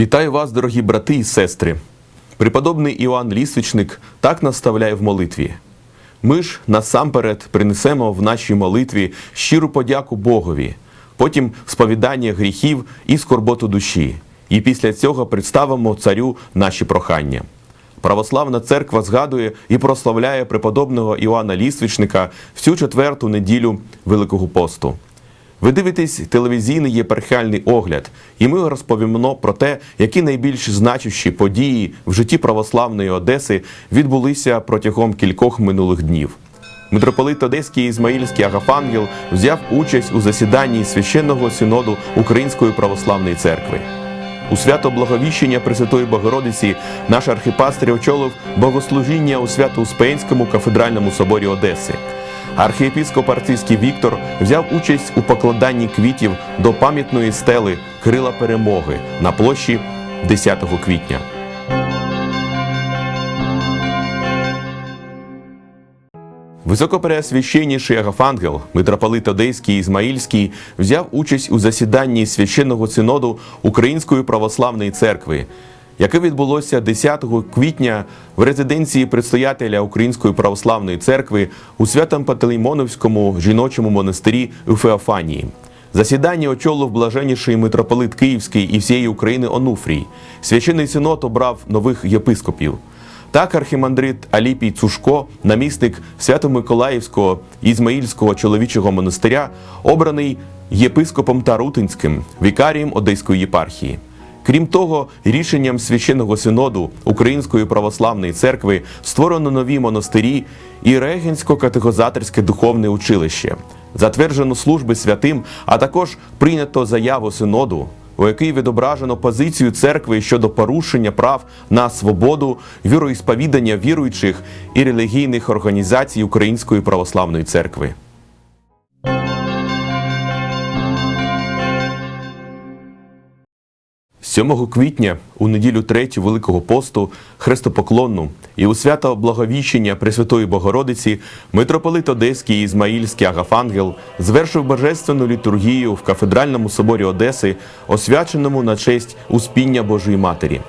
Вітаю вас, дорогі брати і сестри. Преподобний Іоанн Лісвічник так наставляє в молитві. Ми ж насамперед принесемо в нашій молитві щиру подяку Богові, потім сповідання гріхів і скорботу душі. І після цього представимо царю наші прохання. Православна церква згадує і прославляє преподобного Іоанна Лісвічника всю четверту неділю Великого посту. Ви дивитесь телевізійний єпархіальний огляд, і ми розповімо про те, які найбільш значущі події в житті православної Одеси відбулися протягом кількох минулих днів. Митрополит Одеський Ізмаїльський Агафангел взяв участь у засіданні священного синоду Української православної церкви. У свято Благовіщення Пресвятої Богородиці наш архіпастир очолив богослужіння у Свято-Успенському кафедральному соборі Одеси. Архієпіскоп Арцизький Віктор взяв участь у покладанні квітів до пам'ятної стели Крила Перемоги на площі 10 квітня. Високопреосвященніший Агафангел, митрополит Одеський і Ізмаїльський, взяв участь у засіданні священного синоду Української православної церкви, яке відбулося 10 квітня в резиденції предстоятеля Української православної церкви у Святом-Пантелеймоновському жіночому монастирі у Феофанії. Засідання очолив блаженніший митрополит Київський і всієї України Онуфрій. Священний синод обрав нових єпископів. Так архімандрит Аліпій Цушко, намісник Свято-Миколаївського Ізмаїльського чоловічого монастиря, обраний єпископом Тарутинським, вікарієм Одеської єпархії. Крім того, рішенням священного синоду Української православної церкви створено нові монастирі і Регенсько-категозаторське духовне училище. Затверджено служби святим, а також прийнято заяву синоду у якій відображено позицію церкви щодо порушення прав на свободу, віроісповідання віруючих і релігійних організацій Української православної церкви. 7 квітня у неділю третю Великого посту Хрестопоклонну і у свято Благовіщення Пресвятої Богородиці митрополит Одеський Ізмаїльський Агафангел звершив божественну літургію в кафедральному соборі Одеси, освяченому на честь Успіння Божої Матері.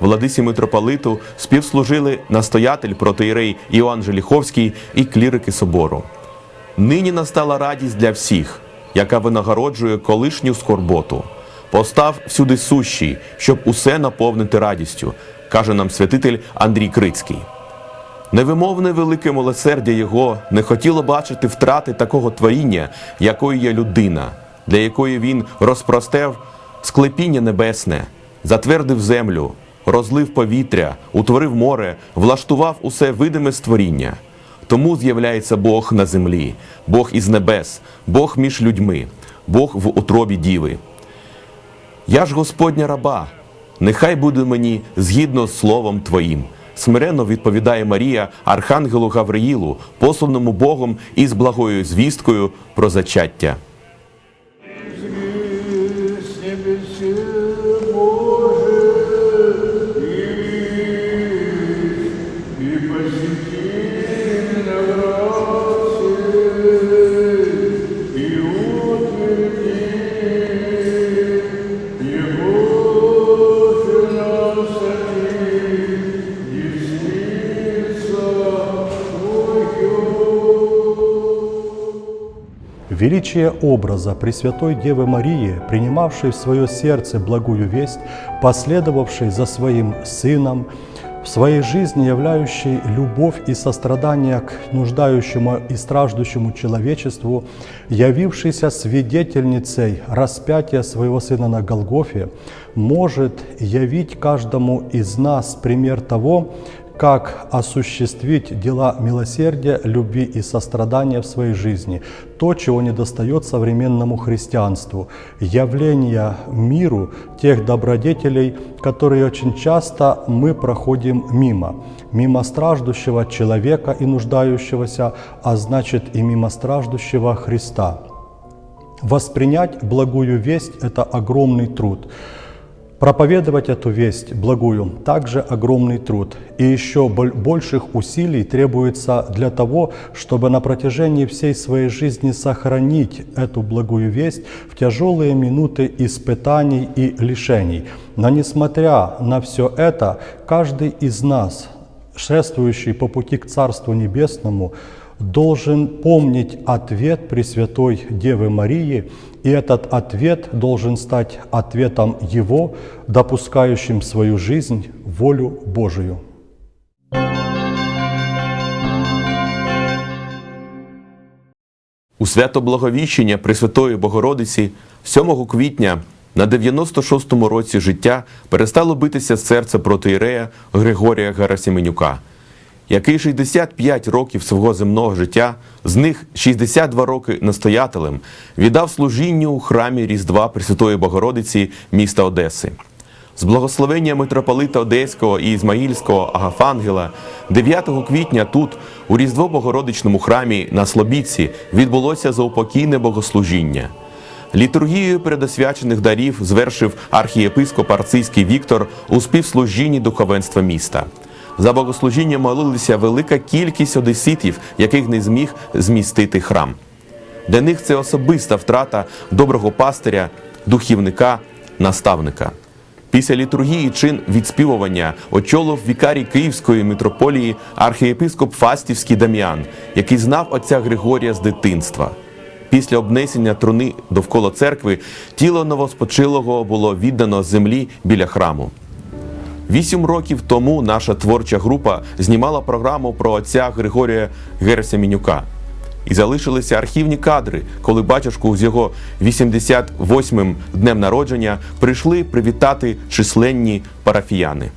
Владисі митрополиту співслужили настоятель протоїрей Іоанн Желіховський і клірики собору. Нині настала радість для всіх, яка винагороджує колишню скорботу. Постав всюди сущий, щоб усе наповнити радістю, каже нам святитель Андрій Крицький. Невимовне велике милосердя Його не хотіло бачити втрати такого творіння, якою є людина, для якої він розпростев склепіння небесне, затвердив землю, розлив повітря, утворив море, влаштував усе видиме створіння. Тому з'являється Бог на землі, Бог із небес, Бог між людьми, Бог в утробі діви. Я ж Господня раба, нехай буде мені згідно з словом Твоїм. Смиренно відповідає Марія Архангелу Гавриїлу, посланому Богом із благою звісткою про зачаття. Величие образа Пресвятой Девы Марии, принимавшей в свое сердце благую весть, последовавшей за своим Сыном, в своей жизни являющей любовь и сострадание к нуждающему и страждущему человечеству, явившейся свидетельницей распятия своего Сына на Голгофе, может явить каждому из нас пример того, как осуществить дела милосердия, любви и сострадания в своей жизни. То, чего не достает современному христианству. Явление миру тех добродетелей, которые очень часто мы проходим мимо. Мимо страждущего человека и нуждающегося, а значит и мимо страждущего Христа. Воспринять благую весть – это огромный труд. Проповедовать эту весть благую также огромный труд, и еще боль- больших усилий требуется для того, чтобы на протяжении всей своей жизни сохранить эту благую весть в тяжелые минуты испытаний и лишений. Но несмотря на все это, каждый из нас, шествующий по пути к Царству Небесному, должен помнить ответ Пресвятой Девы Марии, и этот ответ должен стать ответом Его, допускающим свою жизнь волю Божию. У свято Благовіщення Пресвятої Богородиці 7 квітня на 96-му році життя перестало битися серце протоірея Григорія Гарасіменюка, який 65 років свого земного життя, з них 62 роки настоятелем, віддав служінню у храмі Різдва Пресвятої Богородиці міста Одеси. З благословення митрополита Одеського і Ізмаїльського Агафангела 9 квітня тут, у Різдво Богородичному храмі на Слобідці, відбулося заупокійне богослужіння. Літургією передосвячених дарів звершив архієпископ Арцизький Віктор у співслужінні духовенства міста. За богослужіння молилися велика кількість одеситів, яких не зміг змістити храм. Для них це особиста втрата доброго пастиря, духівника, наставника. Після літургії чин відспівування очолив вікарій Київської митрополії архієпископ Фастівський Дам'ян, який знав отця Григорія з дитинства. Після обнесення труни довкола церкви тіло новоспочилого було віддано землі біля храму. Вісім років тому наша творча група знімала програму про отця Григорія Герасимінюка. І залишилися архівні кадри, коли батюшку з його 88-м днем народження прийшли привітати численні парафіяни.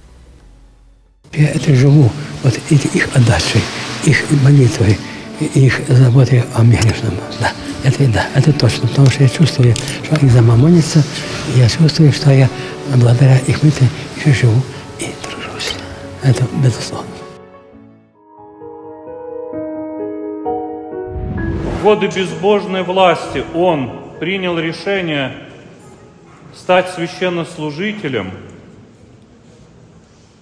Я это живу, вот эти их отдачей, их молитвой, и их заботой о мне грешном. Да, это да, это точно, потому что я чувствую, что их замамонится, и я чувствую, что я благодаря их молитве еще живу и тружусь. Это безусловно. В годы безбожной власти он принял решение стать священнослужителем,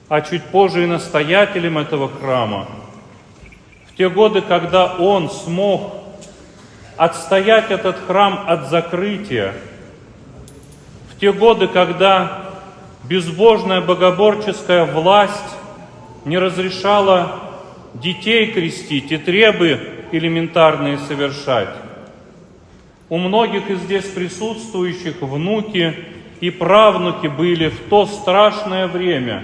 а чуть позже и настоятелем этого храма. В те годы, когда он смог отстоять этот храм от закрытия, в те годы, когда безбожная богоборческая власть не разрешала детей крестить и требы элементарные совершать. У многих из здесь присутствующих внуки и правнуки были в то страшное время,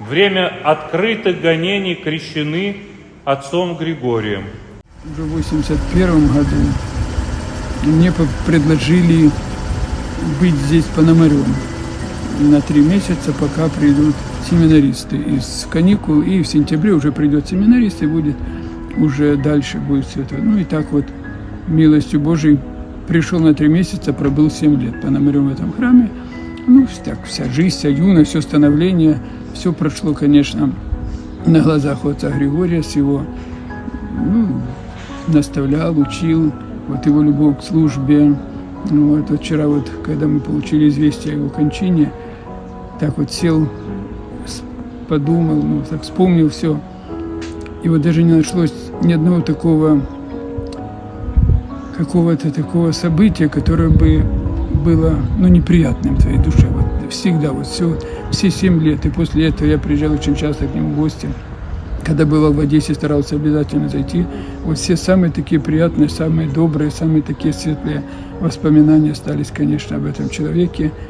время открытых гонений крещены отцом Григорием. Уже в 81 году мне предложили быть здесь пономарем на три месяца, пока придут семинаристы из каникул, и в сентябре уже придет семинарист, и будет уже дальше будет все это. Ну и так вот, милостью Божией, пришел на три месяца, пробыл семь лет пономарем в этом храме. Ну, так, вся жизнь, вся юность, все становление, все прошло, конечно, на глазах отца Григория с его ну, наставлял, учил, вот его любовь к службе. Ну, вот вчера вот, когда мы получили известие о его кончине, так вот сел, подумал, ну, так вспомнил все. И вот даже не нашлось ни одного такого, какого-то такого события, которое бы было, ну, неприятным твоей душе. Вот всегда, вот все, все семь лет. И после этого я приезжал очень часто к нему в гости когда был в Одессе, старался обязательно зайти. Вот все самые такие приятные, самые добрые, самые такие светлые воспоминания остались, конечно, об этом человеке. –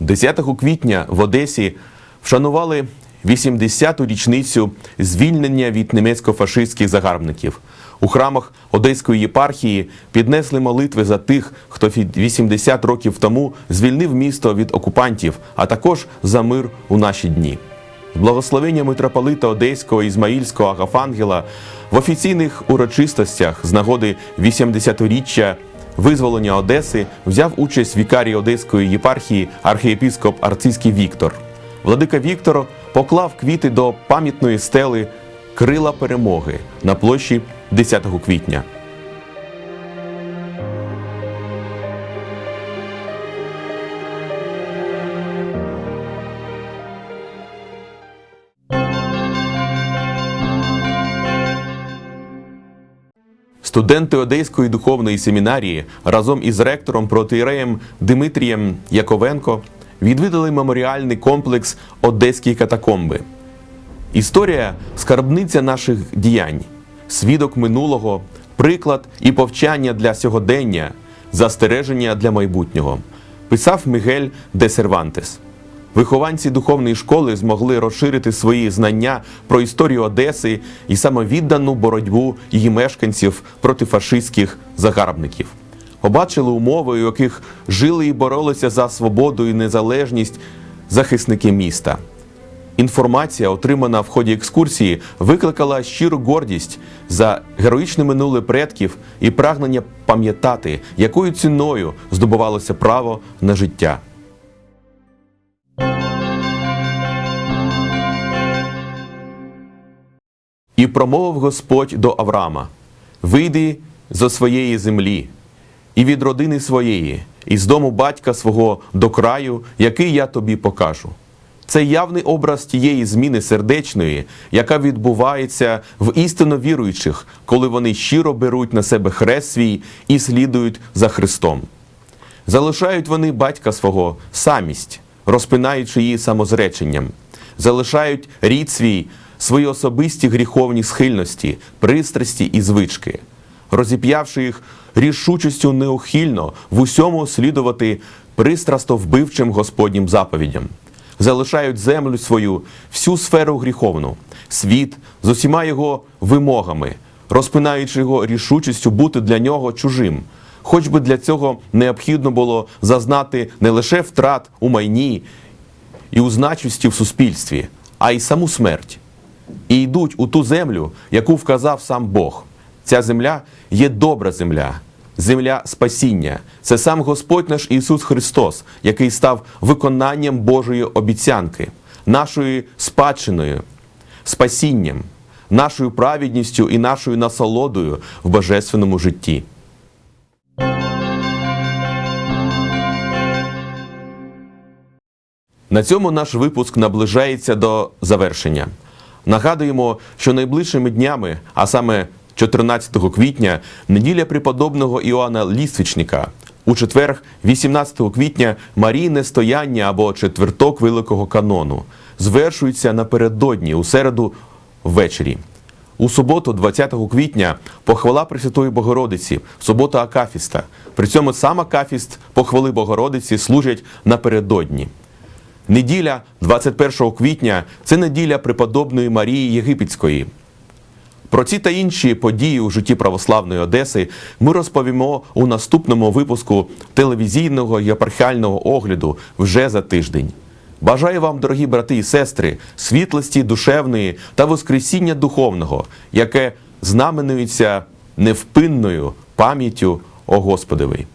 10 квітня в Одесі вшанували 80-ту річницю звільнення від німецько-фашистських загарбників. У храмах Одеської єпархії піднесли молитви за тих, хто фі- 80 років тому звільнив місто від окупантів, а також за мир у наші дні. з благословення митрополита Одеського Ізмаїльського Агафангела в офіційних урочистостях з нагоди 80-річчя визволення Одеси взяв участь вікарій Одеської єпархії архієпіскоп Арцизький Віктор. Владика Віктор поклав квіти до пам'ятної стели Крила перемоги на площі 10 квітня. Студенти Одеської духовної семінарії разом із ректором протиєреєм Дмитрієм Яковенко відвідали меморіальний комплекс Одеські катакомби. Історія скарбниця наших діянь, свідок минулого, приклад і повчання для сьогодення, застереження для майбутнього, писав Мігель де Сервантес. Вихованці духовної школи змогли розширити свої знання про історію Одеси і самовіддану боротьбу її мешканців проти фашистських загарбників. Побачили умови, у яких жили і боролися за свободу і незалежність захисники міста. Інформація, отримана в ході екскурсії, викликала щиру гордість за героїчне минуле предків і прагнення пам'ятати, якою ціною здобувалося право на життя. І промовив Господь до Авраама: Вийди зо своєї землі, і від родини своєї, і з дому батька свого до краю, який я тобі покажу. Це явний образ тієї зміни сердечної, яка відбувається в істинно віруючих, коли вони щиро беруть на себе хрест свій і слідують за Христом. Залишають вони батька свого самість, розпинаючи її самозреченням, залишають рід свій, свої особисті гріховні схильності, пристрасті і звички, розіп'явши їх рішучістю неухильно в усьому слідувати пристрасто вбивчим Господнім заповідям. Залишають землю свою, всю сферу гріховну, світ з усіма його вимогами, розпинаючи його рішучістю бути для нього чужим, хоч би для цього необхідно було зазнати не лише втрат у майні і у значусті в суспільстві, а й саму смерть. І йдуть у ту землю, яку вказав сам Бог. Ця земля є добра земля, земля спасіння. Це сам Господь наш Ісус Христос, який став виконанням Божої обіцянки, нашою спадщиною, спасінням, нашою праведністю і нашою насолодою в божественному житті. На цьому наш випуск наближається до завершення. Нагадуємо, що найближчими днями, а саме 14 квітня, неділя преподобного Іоанна Лісвічника. У четвер, 18 квітня, Марійне стояння або четверток Великого канону звершується напередодні у середу ввечері. У суботу, 20 квітня, похвала Пресвятої Богородиці, субота Акафіста. При цьому сам Акафіст похвали Богородиці служать напередодні. Неділя 21 квітня це неділя преподобної Марії Єгипетської. Про ці та інші події у житті православної Одеси ми розповімо у наступному випуску телевізійного єпархіального огляду вже за тиждень. Бажаю вам, дорогі брати і сестри, світлості душевної та воскресіння духовного, яке знаменується невпинною пам'яттю о Господові.